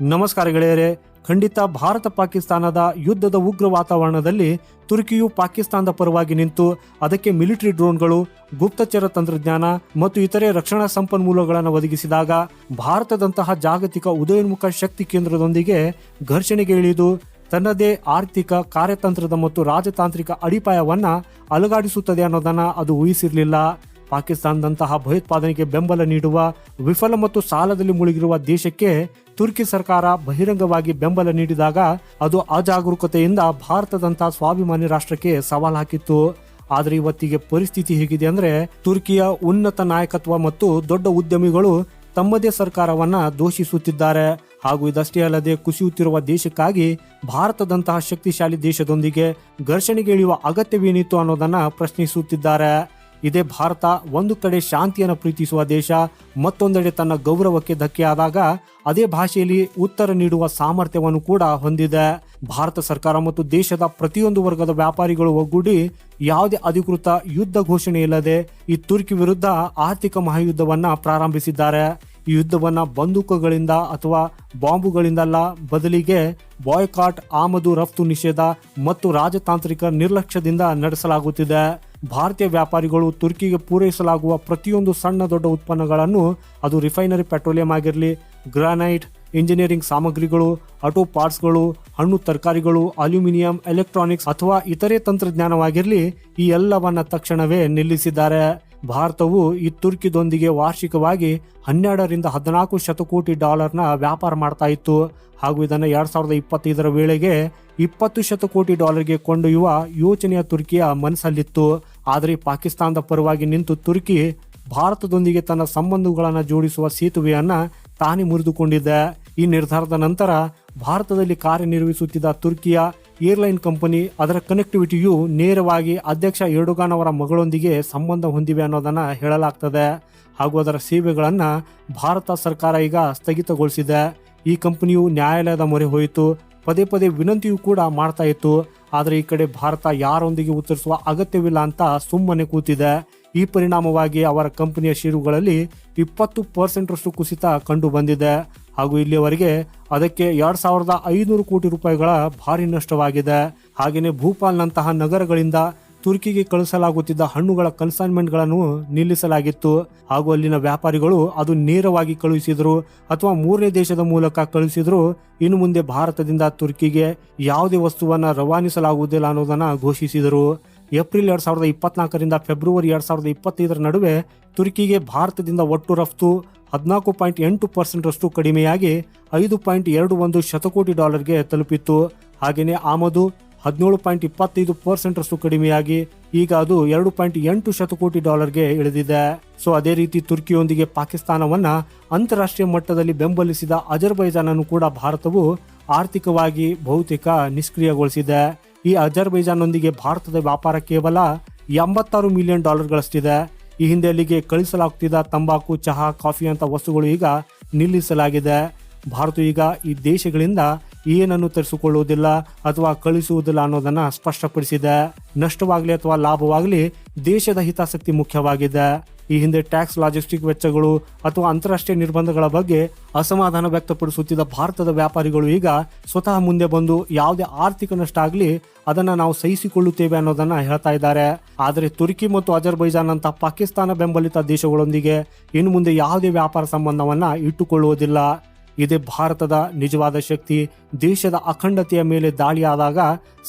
ನಮಸ್ಕಾರ ಗೆಳೆಯರೆ. ಖಂಡಿತ ಭಾರತ ಪಾಕಿಸ್ತಾನದ ಯುದ್ಧದ ಉಗ್ರ ವಾತಾವರಣದಲ್ಲಿ ತುರ್ಕಿಯು ಪಾಕಿಸ್ತಾನದ ಪರವಾಗಿ ನಿಂತು ಅದಕ್ಕೆ ಮಿಲಿಟರಿ ಡ್ರೋನ್ಗಳು, ಗುಪ್ತಚರ ತಂತ್ರಜ್ಞಾನ ಮತ್ತು ಇತರೆ ರಕ್ಷಣಾ ಸಂಪನ್ಮೂಲಗಳನ್ನು ಒದಗಿಸಿದಾಗ ಭಾರತದಂತಹ ಜಾಗತಿಕ ಉದಯೋನ್ಮುಖ ಶಕ್ತಿ ಕೇಂದ್ರದೊಂದಿಗೆ ಘರ್ಷಣೆಗೆ ಇಳಿದು ತನ್ನದೇ ಆರ್ಥಿಕ, ಕಾರ್ಯತಂತ್ರದ ಮತ್ತು ರಾಜತಾಂತ್ರಿಕ ಅಡಿಪಾಯವನ್ನ ಅಲುಗಾಡಿಸುತ್ತದೆ ಅನ್ನೋದನ್ನ ಅದು ಊಹಿಸಿರಲಿಲ್ಲ. ಪಾಕಿಸ್ತಾನದಂತಹ ಭಯೋತ್ಪಾದನೆಗೆ ಬೆಂಬಲ ನೀಡುವ, ವಿಫಲ ಮತ್ತು ಸಾಲದಲ್ಲಿ ಮುಳುಗಿರುವ ದೇಶಕ್ಕೆ ತುರ್ಕಿ ಸರ್ಕಾರ ಬಹಿರಂಗವಾಗಿ ಬೆಂಬಲ ನೀಡಿದಾಗ ಅದು ಅಜಾಗರೂಕತೆಯಿಂದ ಭಾರತದಂತಹ ಸ್ವಾಭಿಮಾನಿ ರಾಷ್ಟ್ರಕ್ಕೆ ಸವಾಲು ಹಾಕಿತ್ತು. ಆದರೆ ಇವತ್ತಿಗೆ ಪರಿಸ್ಥಿತಿ ಹೇಗಿದೆ ಅಂದ್ರೆ ತುರ್ಕಿಯ ಉನ್ನತ ನಾಯಕತ್ವ ಮತ್ತು ದೊಡ್ಡ ಉದ್ಯಮಿಗಳು ತಮ್ಮದೇ ಸರ್ಕಾರವನ್ನ ದೋಷಿಸುತ್ತಿದ್ದಾರೆ. ಹಾಗೂ ಇದಷ್ಟೇ ಅಲ್ಲದೆ ಕುಸಿಯುತ್ತಿರುವ ದೇಶಕ್ಕಾಗಿ ಭಾರತದಂತಹ ಶಕ್ತಿಶಾಲಿ ದೇಶದೊಂದಿಗೆ ಘರ್ಷಣೆಗೆ ಇಳಿಯುವ ಅಗತ್ಯವೇನಿತ್ತು ಅನ್ನೋದನ್ನ ಪ್ರಶ್ನಿಸುತ್ತಿದ್ದಾರೆ. ಇದೇ ಭಾರತ ಒಂದು ಕಡೆ ಶಾಂತಿಯನ್ನು ಪ್ರೀತಿಸುವ ದೇಶ, ಮತ್ತೊಂದೆಡೆ ತನ್ನ ಗೌರವಕ್ಕೆ ಧಕ್ಕೆಯಾದಾಗ ಅದೇ ಭಾಷೆಯಲ್ಲಿ ಉತ್ತರ ನೀಡುವ ಸಾಮರ್ಥ್ಯವನ್ನು ಕೂಡ ಹೊಂದಿದೆ. ಭಾರತ ಸರ್ಕಾರ ಮತ್ತು ದೇಶದ ಪ್ರತಿಯೊಂದು ವರ್ಗದ ವ್ಯಾಪಾರಿಗಳು ಒಗ್ಗೂಡಿ ಯಾವುದೇ ಅಧಿಕೃತ ಯುದ್ಧ ಘೋಷಣೆ ಇಲ್ಲದೆ ಈ ತುರ್ಕಿ ವಿರುದ್ಧ ಆರ್ಥಿಕ ಮಹಾಯುದ್ಧವನ್ನ ಪ್ರಾರಂಭಿಸಿದ್ದಾರೆ. ಈ ಯುದ್ಧವನ್ನ ಬಂದೂಕುಗಳಿಂದ ಅಥವಾ ಬಾಂಬುಗಳಿಂದಲ್ಲ, ಬದಲಿಗೆ ಬಾಯ್ಕಾಟ್ ಆಮದು ರಫ್ತು ನಿಷೇಧ ಮತ್ತು ರಾಜತಾಂತ್ರಿಕ ನಿರ್ಲಕ್ಷ್ಯದಿಂದ ನಡೆಸಲಾಗುತ್ತಿದೆ. ಭಾರತೀಯ ವ್ಯಾಪಾರಿಗಳು ತುರ್ಕಿಗೆ ಪೂರೈಸಲಾಗುವ ಪ್ರತಿಯೊಂದು ಸಣ್ಣ ದೊಡ್ಡ ಉತ್ಪನ್ನಗಳನ್ನು, ಅದು ರಿಫೈನರಿ ಪೆಟ್ರೋಲಿಯಂ ಆಗಿರಲಿ, ಗ್ರಾನೈಟ್, ಇಂಜಿನಿಯರಿಂಗ್ ಸಾಮಗ್ರಿಗಳು, ಆಟೋ ಪಾರ್ಟ್ಸ್ಗಳು, ಹಣ್ಣು ತರಕಾರಿಗಳು, ಅಲ್ಯೂಮಿನಿಯಂ, ಎಲೆಕ್ಟ್ರಾನಿಕ್ಸ್ ಅಥವಾ ಇತರೆ ತಂತ್ರಜ್ಞಾನವಾಗಿರಲಿ, ಈ ಎಲ್ಲವನ್ನ ತಕ್ಷಣವೇ ನಿಲ್ಲಿಸಿದ್ದಾರೆ. ಭಾರತವು ಈ ತುರ್ಕಿದೊಂದಿಗೆ ವಾರ್ಷಿಕವಾಗಿ ಹನ್ನೆರಡರಿಂದ ಹದಿನಾಲ್ಕು ಶತಕೋಟಿ ಡಾಲರ್ನ ವ್ಯಾಪಾರ ಮಾಡ್ತಾ ಇತ್ತು. ಹಾಗೂ ಇದನ್ನು ಎರಡ್ ಸಾವಿರದ ಇಪ್ಪತ್ತೈದರ ವೇಳೆಗೆ ಇಪ್ಪತ್ತು ಶತಕೋಟಿ ಡಾಲರ್ಗೆ ಕೊಂಡೊಯ್ಯುವ ಯೋಚನೆಯ ತುರ್ಕಿಯ ಮನಸ್ಸಲ್ಲಿತ್ತು. ಆದರೆ ಪಾಕಿಸ್ತಾನದ ಪರವಾಗಿ ನಿಂತು ತುರ್ಕಿ ಭಾರತದೊಂದಿಗೆ ತನ್ನ ಸಂಬಂಧಗಳನ್ನು ಜೋಡಿಸುವ ಸೇತುವೆಯನ್ನು ತಾನೇ ಮುರಿದುಕೊಂಡಿದೆ. ಈ ನಿರ್ಧಾರದ ನಂತರ ಭಾರತದಲ್ಲಿ ಕಾರ್ಯನಿರ್ವಹಿಸುತ್ತಿದ್ದ ತುರ್ಕಿಯ ಏರ್ಲೈನ್ ಕಂಪನಿ, ಅದರ ಕನೆಕ್ಟಿವಿಟಿಯು ನೇರವಾಗಿ ಅಧ್ಯಕ್ಷ ಎರ್ಡೋಗಾನ್ ಅವರ ಮಗಳೊಂದಿಗೆ ಸಂಬಂಧ ಹೊಂದಿವೆ ಅನ್ನೋದನ್ನು ಹೇಳಲಾಗ್ತದೆ. ಹಾಗೂ ಅದರ ಸೇವೆಗಳನ್ನು ಭಾರತ ಸರ್ಕಾರ ಈಗ ಸ್ಥಗಿತಗೊಳಿಸಿದೆ. ಈ ಕಂಪನಿಯು ನ್ಯಾಯಾಲಯದ ಮೊರೆ ಹೋಯಿತು. ಪದೇ ಪದೇ ವಿನಂತಿಯೂ ಕೂಡ ಮಾಡ್ತಾ ಇತ್ತು. ಆದರೆ ಈ ಕಡೆ ಭಾರತ ಯಾರೊಂದಿಗೆ ಉತ್ತರಿಸುವ ಅಗತ್ಯವಿಲ್ಲ ಅಂತ ಸುಮ್ಮನೆ ಕೂತಿದೆ. ಈ ಪರಿಣಾಮವಾಗಿ ಅವರ ಕಂಪನಿಯ ಷೇರುಗಳಲ್ಲಿ ಇಪ್ಪತ್ತು ಪರ್ಸೆಂಟ್ರಷ್ಟು ಕುಸಿತ ಕಂಡು ಬಂದಿದೆ. ಹಾಗೂ ಇಲ್ಲಿಯವರೆಗೆ ಅದಕ್ಕೆ ಎರಡ್ ಸಾವಿರದ ಐನೂರು ಕೋಟಿ ರೂಪಾಯಿಗಳ ಭಾರಿ ನಷ್ಟವಾಗಿದೆ. ಹಾಗೆಯೇ ಭೂಪಾಲ್ನಂತಹ ನಗರಗಳಿಂದ ತುರ್ಕಿಗೆ ಕಳಿಸಲಾಗುತ್ತಿದ್ದ ಹಣ್ಣುಗಳ ಕನ್ಸೈನ್ಮೆಂಟ್ಗಳನ್ನು ನಿಲ್ಲಿಸಲಾಗಿತ್ತು. ಹಾಗೂ ಅಲ್ಲಿನ ವ್ಯಾಪಾರಿಗಳು ಅದು ನೇರವಾಗಿ ಕಳುಹಿಸಿದ್ರು ಅಥವಾ ಮೂರನೇ ದೇಶದ ಮೂಲಕ ಕಳುಹಿಸಿದ್ರು. ಇನ್ನು ಮುಂದೆ ಭಾರತದಿಂದ ತುರ್ಕಿಗೆ ಯಾವುದೇ ವಸ್ತುವನ್ನ ರವಾನಿಸಲಾಗುವುದಿಲ್ಲ ಅನ್ನೋದನ್ನ ಘೋಷಿಸಿದರು. ಏಪ್ರಿಲ್ ಎರಡ್ ಸಾವಿರದ ಇಪ್ಪತ್ನಾಲ್ಕರಿಂದ ಫೆಬ್ರವರಿ ಎರಡ್ ಸಾವಿರದ ಇಪ್ಪತ್ತೈದರ ನಡುವೆ ತುರ್ಕಿಗೆ ಭಾರತದಿಂದ ಒಟ್ಟು ರಫ್ತು ಹದಿನಾಲ್ಕು ಪಾಯಿಂಟ್ ಎಂಟು ಪರ್ಸೆಂಟ್ರಷ್ಟು ಕಡಿಮೆಯಾಗಿ ಐದು ಪಾಯಿಂಟ್ ಎರಡು ಒಂದು ಶತಕೋಟಿ ಡಾಲರ್ಗೆ ತಲುಪಿತ್ತು. ಹಾಗೆಯೇ ಆಮದು ಹದಿನೇಳು ಪಾಯಿಂಟ್ ಇಪ್ಪತ್ತೈದು ಪರ್ಸೆಂಟ್ರಷ್ಟು ಕಡಿಮೆಯಾಗಿ ಈಗ ಅದು ಎರಡು ಪಾಯಿಂಟ್ ಎಂಟು ಶತಕೋಟಿ ಡಾಲರ್ಗೆ ಇಳಿದಿದೆ. ಸೊ, ಅದೇ ರೀತಿ ತುರ್ಕಿಯೊಂದಿಗೆ ಪಾಕಿಸ್ತಾನವನ್ನ ಅಂತಾರಾಷ್ಟ್ರೀಯ ಮಟ್ಟದಲ್ಲಿ ಬೆಂಬಲಿಸಿದ ಅಜರ್ಬೈಜಾನನ್ನು ಕೂಡ ಭಾರತವು ಆರ್ಥಿಕವಾಗಿ ಬಹುತೇಕ ನಿಷ್ಕ್ರಿಯಗೊಳಿಸಿದೆ. ಈ ಅಜರ್ಬೈಜಾನ್ನೊಂದಿಗೆ ಭಾರತದ ವ್ಯಾಪಾರ ಕೇವಲ ಎಂಬತ್ತಾರು ಮಿಲಿಯನ್ ಡಾಲರ್ಗಳಷ್ಟಿದೆ. ಈ ಹಿಂದೆ ಅಲ್ಲಿಗೆ ಕಳಿಸಲಾಗುತ್ತಿದ್ದ ತಂಬಾಕು, ಚಹಾ, ಕಾಫಿ ಅಂತ ವಸ್ತುಗಳು ಈಗ ನಿಲ್ಲಿಸಲಾಗಿದೆ. ಭಾರತ ಈಗ ಈ ದೇಶಗಳಿಂದ ಏನನ್ನು ತರಿಸಿಕೊಳ್ಳುವುದಿಲ್ಲ ಅಥವಾ ಕಳಿಸುವುದಿಲ್ಲ ಅನ್ನೋದನ್ನ ಸ್ಪಷ್ಟಪಡಿಸಿದೆ. ನಷ್ಟವಾಗಲಿ ಅಥವಾ ಲಾಭವಾಗಲಿ ದೇಶದ ಹಿತಾಸಕ್ತಿ ಮುಖ್ಯವಾಗಿದೆ. ಈ ಹಿಂದೆ ಟ್ಯಾಕ್ಸ್, ಲಾಜಿಸ್ಟಿಕ್ ವೆಚ್ಚಗಳು ಅಥವಾ ಅಂತಾರಾಷ್ಟ್ರೀಯ ನಿರ್ಬಂಧಗಳ ಬಗ್ಗೆ ಅಸಮಾಧಾನ ವ್ಯಕ್ತಪಡಿಸುತ್ತಿದ್ದ ಭಾರತದ ವ್ಯಾಪಾರಿಗಳು ಈಗ ಸ್ವತಃ ಮುಂದೆ ಬಂದು ಯಾವುದೇ ಆರ್ಥಿಕ ನಷ್ಟ ಆಗಲಿ ಅದನ್ನ ನಾವು ಸಹಿಸಿಕೊಳ್ಳುತ್ತೇವೆ ಅನ್ನೋದನ್ನ ಹೇಳ್ತಾ ಇದ್ದಾರೆ. ಆದರೆ ತುರ್ಕಿ ಮತ್ತು ಅಜರ್ಬೈಜಾನ್ ಅಂತ ಪಾಕಿಸ್ತಾನ ಬೆಂಬಲಿತ ದೇಶಗಳೊಂದಿಗೆ ಇನ್ನು ಮುಂದೆ ಯಾವುದೇ ವ್ಯಾಪಾರ ಸಂಬಂಧವನ್ನ ಇಟ್ಟುಕೊಳ್ಳುವುದಿಲ್ಲ. ಇದೇ ಭಾರತದ ನಿಜವಾದ ಶಕ್ತಿ, ದೇಶದ ಅಖಂಡತೆಯ ಮೇಲೆ ದಾಳಿಯಾದಾಗ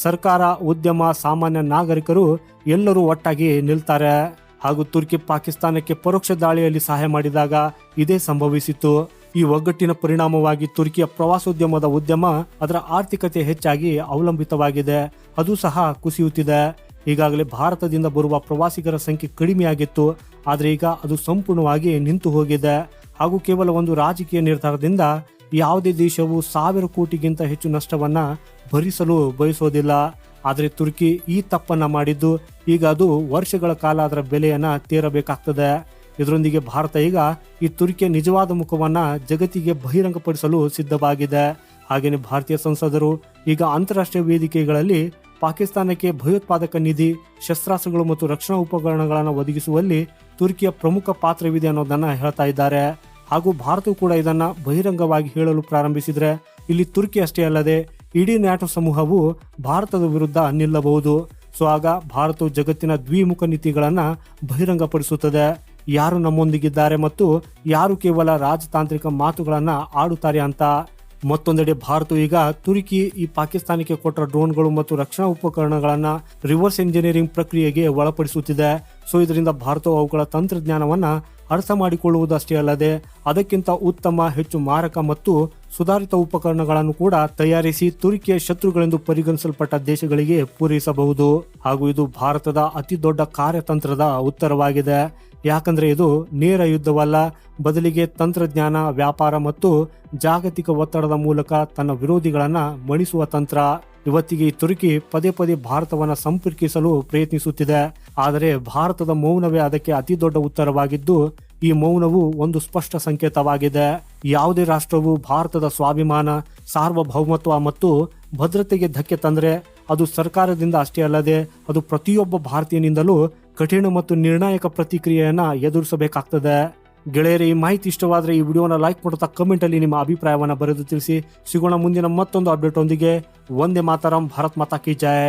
ಸರ್ಕಾರ, ಉದ್ಯಮ, ಸಾಮಾನ್ಯ ನಾಗರಿಕರು ಎಲ್ಲರೂ ಒಟ್ಟಾಗಿ ನಿಲ್ತಾರೆ. ಹಾಗೂ ತುರ್ಕಿ, ಪಾಕಿಸ್ತಾನಕ್ಕೆ ಪರೋಕ್ಷ ದಾಳಿಯಲ್ಲಿ ಸಹಾಯ ಮಾಡಿದಾಗ ಇದೇ ಸಂಭವಿಸಿತ್ತು. ಈ ಒಗ್ಗಟ್ಟಿನ ಪರಿಣಾಮವಾಗಿ ತುರ್ಕಿಯ ಪ್ರವಾಸೋದ್ಯಮದ ಉದ್ಯಮ ಅದರ ಆರ್ಥಿಕತೆ ಹೆಚ್ಚಾಗಿ ಅವಲಂಬಿತವಾಗಿದೆ. ಅದು ಸಹ ಕುಸಿಯುತ್ತಿದೆ. ಈಗಾಗಲೇ ಭಾರತದಿಂದ ಬರುವ ಪ್ರವಾಸಿಗರ ಸಂಖ್ಯೆ ಕಡಿಮೆಯಾಗಿತ್ತು. ಆದರೆ ಈಗ ಅದು ಸಂಪೂರ್ಣವಾಗಿ ನಿಂತು ಹೋಗಿದೆ ಹಾಗೂ ಕೇವಲ ಒಂದು ರಾಜಕೀಯ ನಿರ್ಧಾರದಿಂದ ಯಾವುದೇ ದೇಶವು ಸಾವಿರ ಕೋಟಿಗಿಂತ ಹೆಚ್ಚು ನಷ್ಟವನ್ನ ಭರಿಸಲು ಬಯಸೋದಿಲ್ಲ. ಆದರೆ ತುರ್ಕಿ ಈ ತಪ್ಪನ್ನ ಮಾಡಿದ್ದು ಈಗ ಅದು ವರ್ಷಗಳ ಕಾಲ ಅದರ ಬೆಲೆಯನ್ನ ತೇರಬೇಕಾಗ್ತದೆ. ಇದರೊಂದಿಗೆ ಭಾರತ ಈಗ ಈ ತುರ್ಕಿಯ ನಿಜವಾದ ಮುಖವನ್ನ ಜಗತ್ತಿಗೆ ಬಹಿರಂಗಪಡಿಸಲು ಸಿದ್ಧವಾಗಿದೆ. ಹಾಗೆಯೇ ಭಾರತೀಯ ಸಂಸದರು ಈಗ ಅಂತಾರಾಷ್ಟ್ರೀಯ ವೇದಿಕೆಗಳಲ್ಲಿ ಪಾಕಿಸ್ತಾನಕ್ಕೆ ಭಯೋತ್ಪಾದಕ ನಿಧಿ, ಶಸ್ತ್ರಾಸ್ತ್ರಗಳು ಮತ್ತು ರಕ್ಷಣಾ ಉಪಕರಣಗಳನ್ನು ಒದಗಿಸುವಲ್ಲಿ ತುರ್ಕಿಯ ಪ್ರಮುಖ ಪಾತ್ರವಿದೆ ಅನ್ನೋದನ್ನ ಹೇಳ್ತಾ ಇದ್ದಾರೆ. ಹಾಗೂ ಭಾರತವು ಕೂಡ ಇದನ್ನ ಬಹಿರಂಗವಾಗಿ ಹೇಳಲು ಪ್ರಾರಂಭಿಸಿದರೆ ಇಲ್ಲಿ ತುರ್ಕಿ ಅಷ್ಟೇ ಅಲ್ಲದೆ ಇಡೀ ನ್ಯಾಟೋ ಸಮೂಹವು ಭಾರತದ ವಿರುದ್ಧ ನಿಲ್ಲಬಹುದು ಸೊ ಆಗ ಭಾರತವು ಜಗತ್ತಿನ ದ್ವಿಮುಖ ನೀತಿಗಳನ್ನ ಬಹಿರಂಗಪಡಿಸುತ್ತದೆ. ಯಾರು ನಮ್ಮೊಂದಿಗಿದ್ದಾರೆ ಮತ್ತು ಯಾರು ಕೇವಲ ರಾಜತಾಂತ್ರಿಕ ಮಾತುಗಳನ್ನ ಆಡುತ್ತಾರೆ ಅಂತ. ಮತ್ತೊಂದೆಡೆ ಭಾರತವು ಈಗ ತುರ್ಕಿ, ಈ ಪಾಕಿಸ್ತಾನಕ್ಕೆ ಕೊಟ್ಟ ಡ್ರೋನ್ಗಳು ಮತ್ತು ರಕ್ಷಣಾ ಉಪಕರಣಗಳನ್ನ ರಿವರ್ಸ್ ಇಂಜಿನಿಯರಿಂಗ್ ಪ್ರಕ್ರಿಯೆಗೆ ಒಳಪಡಿಸುತ್ತಿದೆ. ಸೊ ಇದರಿಂದ ಭಾರತವು ಅವುಗಳ ತಂತ್ರಜ್ಞಾನವನ್ನ ಅರ್ಥ ಮಾಡಿಕೊಳ್ಳುವುದಷ್ಟೇ ಅಲ್ಲದೆ ಅದಕ್ಕಿಂತ ಉತ್ತಮ, ಹೆಚ್ಚು ಮಾರಕ ಮತ್ತು ಸುಧಾರಿತ ಉಪಕರಣಗಳನ್ನು ಕೂಡ ತಯಾರಿಸಿ ತುರ್ಕಿಯ ಶತ್ರುಗಳೆಂದು ಪರಿಗಣಿಸಲ್ಪಟ್ಟ ದೇಶಗಳಿಗೆ ಪೂರೈಸಬಹುದು. ಹಾಗೂ ಇದು ಭಾರತದ ಅತಿ ದೊಡ್ಡ ಕಾರ್ಯತಂತ್ರದ ಉತ್ತರವಾಗಿದೆ. ಯಾಕಂದ್ರೆ ಇದು ನೇರ ಯುದ್ಧವಲ್ಲ, ಬದಲಿಗೆ ತಂತ್ರಜ್ಞಾನ, ವ್ಯಾಪಾರ ಮತ್ತು ಜಾಗತಿಕ ಒತ್ತಡದ ಮೂಲಕ ತನ್ನ ವಿರೋಧಿಗಳನ್ನ ಮಣಿಸುವ ತಂತ್ರ. ಇವತ್ತಿಗೆ ತುರ್ಕಿ ಪದೇ ಪದೇ ಭಾರತವನ್ನ ಸಂಪರ್ಕಿಸಲು ಪ್ರಯತ್ನಿಸುತ್ತಿದೆ. ಆದರೆ ಭಾರತದ ಮೌನವೇ ಅದಕ್ಕೆ ಅತಿ ದೊಡ್ಡ ಉತ್ತರವಾಗಿದ್ದು, ಈ ಮೌನವು ಒಂದು ಸ್ಪಷ್ಟ ಸಂಕೇತವಾಗಿದೆ. ಯಾವುದೇ ರಾಷ್ಟ್ರವು ಭಾರತದ ಸ್ವಾಭಿಮಾನ, ಸಾರ್ವಭೌಮತ್ವ ಮತ್ತು ಭದ್ರತೆಗೆ ಧಕ್ಕೆ ತಂದ್ರೆ ಅದು ಸರ್ಕಾರದಿಂದ ಅಷ್ಟೇ ಅಲ್ಲದೆ ಅದು ಪ್ರತಿಯೊಬ್ಬ ಭಾರತೀಯನಿಂದಲೂ ಕಠಿಣ ಮತ್ತು ನಿರ್ಣಾಯಕ ಪ್ರತಿಕ್ರಿಯೆಯನ್ನು ಎದುರಿಸಬೇಕಾಗ್ತದೆ. ಗೆಳೆಯರೇ, ಈ ಮಾಹಿತಿ ಇಷ್ಟವಾದರೆ ಈ ವಿಡಿಯೋನ ಲೈಕ್ ಮಾಡುತ್ತಾ ಕಮೆಂಟಲ್ಲಿ ನಿಮ್ಮ ಅಭಿಪ್ರಾಯವನ್ನು ಬರೆದು ತಿಳಿಸಿ. ಸಿಗೋಣ ಮುಂದಿನ ಮತ್ತೊಂದು ಅಪ್ಡೇಟ್ ಒಂದಿಗೆ ಒಂದೇ ಮಾತರಂ, ಭಾರತ್ ಮಾತಾ ಕಿ ಜಯ